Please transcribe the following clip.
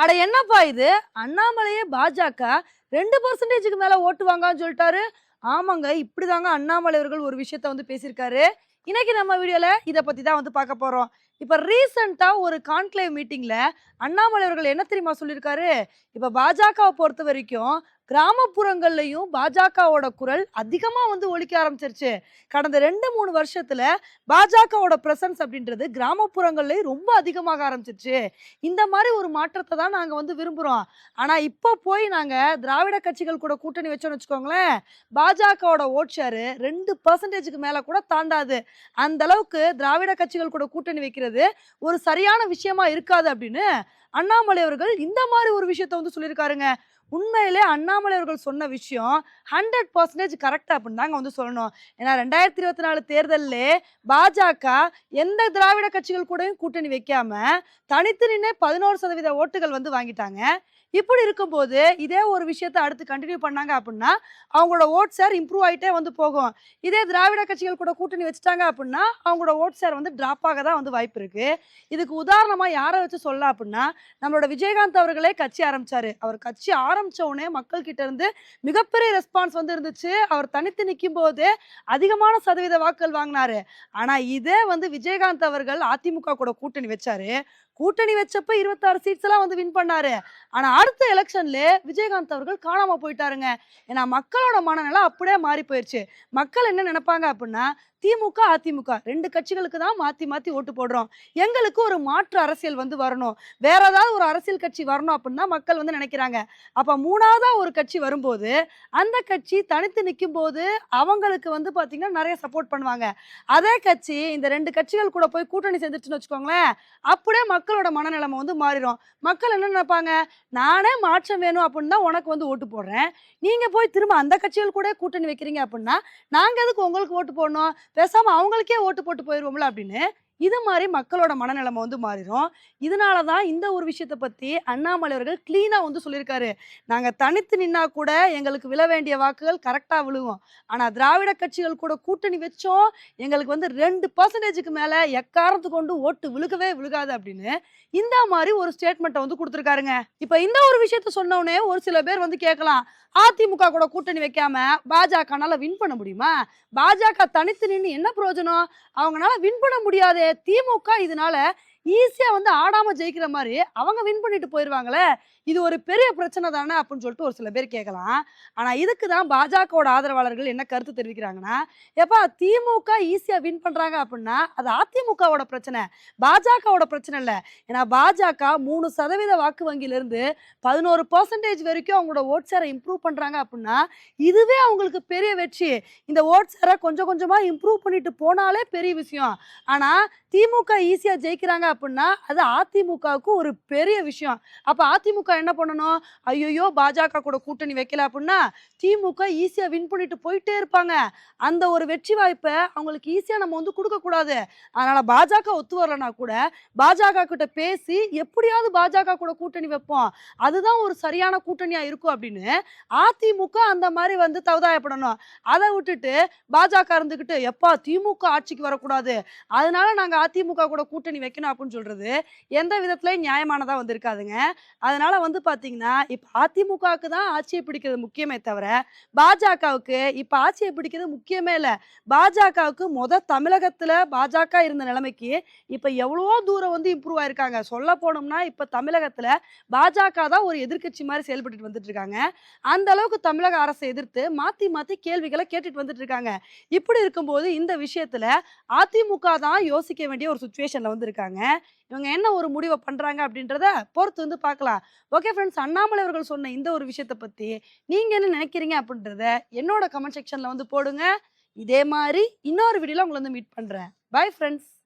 அட என்னப்பா இது? அண்ணாமலையே பாஜக ரெண்டு பர்சன்டேஜுக்கு மேல ஓட்டு வாங்கன்னு சொல்லிட்டாரு. ஆமாங்க இப்படிதாங்க அண்ணாமலை அவர்கள் ஒரு விஷயத்த வந்து பேசியிருக்காரு. இன்னைக்கு நம்ம வீடியோல இதை பத்தி தான் வந்து பார்க்க போறோம். இப்ப ரீசெண்டா ஒரு கான்க்ளேவ் மீட்டிங்ல அண்ணாமலை அவர்கள் என்ன தெரியுமா சொல்லியிருக்காரு? இப்ப பாஜகவை பொறுத்த வரைக்கும் கிராமப்புறங்கள்லையும் பாஜகவோட குரல் அதிகமாக வந்து ஒழிக்க ஆரம்பிச்சிருச்சு. கடந்த ரெண்டு மூணு வருஷத்தில் பாஜகவோட ப்ரெசன்ஸ் அப்படின்றது கிராமப்புறங்கள்லேயும் ரொம்ப அதிகமாக ஆரம்பிச்சிருச்சு. இந்த மாதிரி ஒரு மாற்றத்தை தான் நாங்கள் வந்து விரும்புகிறோம் ஆனால் இப்போ போய் நாங்கள் திராவிட கட்சிகள் கூட கூட்டணி வச்சோம்னு வச்சுக்கோங்களேன் பாஜகவோட ஓட் ஷேரு ரெண்டு பர்சன்டேஜுக்கு மேலே கூட தாண்டாது. அந்த அளவுக்கு திராவிட கட்சிகள் கூட கூட்டணி வைக்கிறது ஒரு சரியான விஷயமா இருக்காது அப்படின்னு அண்ணாமலை அவர்கள் இந்த மாதிரி ஒரு விஷயத்த வந்து சொல்லியிருக்காருங்க. உண்மையிலே அண்ணாமலை அவர்கள் சொன்ன விஷயம் ஹண்ட்ரட் பர்சன்டேஜ் கரெக்ட் அப்படின்னு தாங்க வந்து சொல்லணும். ஏன்னா ரெண்டாயிரத்தி இருபத்தி நாலு தேர்தலில் பாஜக எந்த திராவிட கட்சிகள் கூடயும் கூட்டணி வைக்காம தனித்து நின்று பதினோரு சதவீத ஓட்டுகள் வந்து வாங்கிட்டாங்க. இப்படி இருக்கும்போது இதே ஒரு விஷயத்த அடுத்து கண்டினியூ பண்ணாங்க அப்படின்னா அவங்களோட ஓட் சார் இம்ப்ரூவ் ஆகிட்டே வந்து போகும். இதே திராவிட கட்சிகள் கூட கூட்டணி வச்சுட்டாங்க அப்படின்னா அவங்களோட ஓட் சார் வந்து ட்ராப் ஆக தான் வந்து வாய்ப்பு இருக்கு. இதுக்கு உதாரணமாக யாரை வச்சு சொல்லலாம் அப்படின்னா நம்மளோட விஜயகாந்த் அவர்களே கட்சி ஆரம்பிச்சாரு. அவர் கட்சி ஆரம்பிச்ச உடனே மக்கள் கிட்ட இருந்து மிகப்பெரிய ரெஸ்பான்ஸ் வந்து இருந்துச்சு. அவர் தனித்து நிற்கும் போது அதிகமான சதவீத வாக்குகள் வாங்கினாரு. ஆனா இதே வந்து விஜயகாந்த் அவர்கள் அதிமுக கூட கூட்டணி வச்சாரு. கூட்டணி வச்சப்ப இருபத்தாறு சீட்ஸ் எல்லாம் வந்து வின் பண்ணாரு. ஆனா அடுத்த எலெக்ஷன்ல விஜயகாந்த் அவர்கள் காணாம போயிட்டாருங்க. ஏன்னா மக்களோட மனநிலை அப்படியே மாறி போயிருச்சு. மக்கள் என்ன நினைப்பாங்க அப்படின்னா திமுக அதிமுக ரெண்டு கட்சிகளுக்கு தான் மாத்தி மாத்தி ஓட்டு போடுறோம். எங்களுக்கு ஒரு மாற்று அரசியல் வந்து வரணும். வேற ஏதாவது ஒரு அரசியல் கட்சி வரணும் அப்படின்னா மக்கள் வந்து நினைக்கிறாங்க. அப்ப மூணாவதா ஒரு கட்சி வரும்போது அந்த கட்சி தனித்து நிற்கும் போது அவங்களுக்கு வந்து பாத்தீங்கன்னா நிறைய சப்போர்ட் பண்ணுவாங்க. அதே கட்சி இந்த ரெண்டு கட்சிகள் கூட போய் கூட்டணி சேர்ந்துச்சுன்னு வச்சுக்கோங்களேன் அப்படியே மக்களோட மனநிலைமை வந்து மாறிடும். மக்கள் என்ன நினைப்பாங்க? நானே மாற்றம் வேணும் அப்படின்னு தான் உனக்கு வந்து ஓட்டு போடுறேன். நீங்க போய் திரும்ப அந்த கட்சிகள் கூட கூட்டணி வைக்கிறீங்க அப்படின்னா நாங்க எதுக்கு உங்களுக்கு ஓட்டு போடணும்? பேசாமல் அவங்களுக்கே ஓட்டு போட்டு போயிடுவோம்ல அப்படின்னு இது மாதிரி மக்களோட மனநிலைமை வந்து மாறிடும் இதனால தான் இந்த ஒரு விஷயத்தை பற்றி அண்ணாமலை அவர்கள் க்ளீனாக வந்து சொல்லியிருக்காரு. நாங்கள் தனித்து நின்னா கூட எங்களுக்கு விழ வேண்டிய வாக்குகள் கரெக்டாக விழுகும். ஆனால் திராவிட கட்சிகள் கூட கூட்டணி வச்சோம். எங்களுக்கு வந்து ரெண்டு பர்சன்டேஜுக்கு மேலே எக்காரத்து கொண்டு ஓட்டு விழுகவே விழுகாது அப்படின்னு இந்த மாதிரி ஒரு ஸ்டேட்மெண்ட்டை வந்து கொடுத்துருக்காருங்க. இப்போ இந்த ஒரு விஷயத்த சொன்னோடனே ஒரு சில பேர் வந்து கேட்கலாம். அதிமுக கூட கூட்டணி வைக்காம பாஜகனால வின் பண்ண முடியுமா? பாஜக தனித்து நின்று என்ன பிரயோஜனம்? அவங்கனால வின் பண்ண முடியாதே. திமுக இதனால ஈஸியாக வந்து ஆடாமல் ஜெயிக்கிற மாதிரி அவங்க வின் பண்ணிட்டு போயிடுவாங்களே இது ஒரு பெரிய பிரச்சனை தானே அப்படின்னு சொல்லிட்டு ஒரு சில பேர் கேட்கலாம். ஆனால் இதுக்கு தான் பாஜகவோட ஆதரவாளர்கள் என்ன கருத்து தெரிவிக்கிறாங்கன்னா எப்பா திமுக ஈஸியாக வின் பண்ணுறாங்க அப்படின்னா அது அதிமுகவோட பிரச்சனை. பாஜகவோட பிரச்சனை இல்லை. ஏன்னா பாஜக மூணு சதவீத வாக்கு வங்கியிலிருந்து பதினோரு பர்சன்டேஜ் வரைக்கும் அவங்களோட ஓட் சேரை இம்ப்ரூவ் பண்ணுறாங்க அப்படின்னா இதுவே அவங்களுக்கு பெரிய வெற்றி. இந்த ஓட் சேரை கொஞ்சம் கொஞ்சமாக இம்ப்ரூவ் பண்ணிட்டு போனாலே பெரிய விஷயம். ஆனால் திமுக ஈஸியாக ஜெயிக்கிறாங்க அப்படின்னா அது அதிமுகவுக்கு ஒரு பெரிய விஷயம். அப்போ அதிமுக என்ன பண்ணணும்? ஐயோ பாஜக கூட கூட்டணி வைக்கல அப்படின்னா திமுக ஈஸியாக வின் பண்ணிட்டு போயிட்டே இருப்பாங்க. அந்த ஒரு வெற்றி வாய்ப்பை அவங்களுக்கு ஈஸியாக நம்ம வந்து கொடுக்கக்கூடாது அதனால் அதனால பாஜக ஒத்து வரலனா கூட பாஜக கிட்ட பேசி எப்படியாவது பாஜக கூட கூட்டணி வைப்போம். அதுதான் ஒரு சரியான கூட்டணியாக இருக்கும் அப்படின்னு அதிமுக அந்த மாதிரி வந்து தவதாயப்படணும். அதை விட்டுட்டு பாஜக இருந்துக்கிட்டு எப்பா திமுக ஆட்சிக்கு வரக்கூடாது. அதனால நாங்கள் அதிமுக கூட கூட்டணி வைக்கணும் அப்படின்னு சொல்றது. எந்த விதத்துலையும் நியாயமானதா வந்து இருக்காதுங்க அதனால வந்து பாத்தீங்கன்னா இப்ப அதிமுகவுக்கு தான் ஆட்சியை பிடிக்கிறது முக்கியமே தவிர பாஜகவுக்கு இப்ப ஆட்சியை பிடிக்கிறது முக்கியமே இல்ல. பாஜகவுக்கு முத தமிழகத்துல பாஜக இருந்த நிலைமைக்கு இப்ப எவ்வளவோ தூரம் வந்து இம்ப்ரூவ் ஆயிருக்காங்க. சொல்ல போனோம்னா இப்ப தமிழகத்துல பாஜக தான் ஒரு எதிர்க்கட்சி மாதிரி செயல்பட்டு வந்துட்டு இருக்காங்க அந்த அளவுக்கு தமிழக அரசை எதிர்த்து மாத்தி மாத்தி கேள்விகளை கேட்டுட்டு வந்துட்டு இருக்காங்க இப்படி இருக்கும்போது இந்த விஷயத்துல அதிமுக தான் யோசிக்க வேண்டிய ஒரு சுச்சுவேஷன்ல வந்து இருக்காங்க இவங்க என்ன ஒரு முடிவை பண்றாங்க அப்படின்றத பொறுத்து வந்து பார்க்கலாம். ஓகே ஃப்ரெண்ட்ஸ் அண்ணாமலை அவர்கள் சொன்ன இந்த ஒரு விஷயத்தை பத்தி நீங்க என்ன நினைக்கிறீங்க அப்படின்றத என்னோட கமெண்ட் செக்ஷன்ல வந்து போடுங்க. இதே மாதிரி இன்னொரு வீடியோவில் உங்களை வந்து மீட் பண்றேன். Bye friends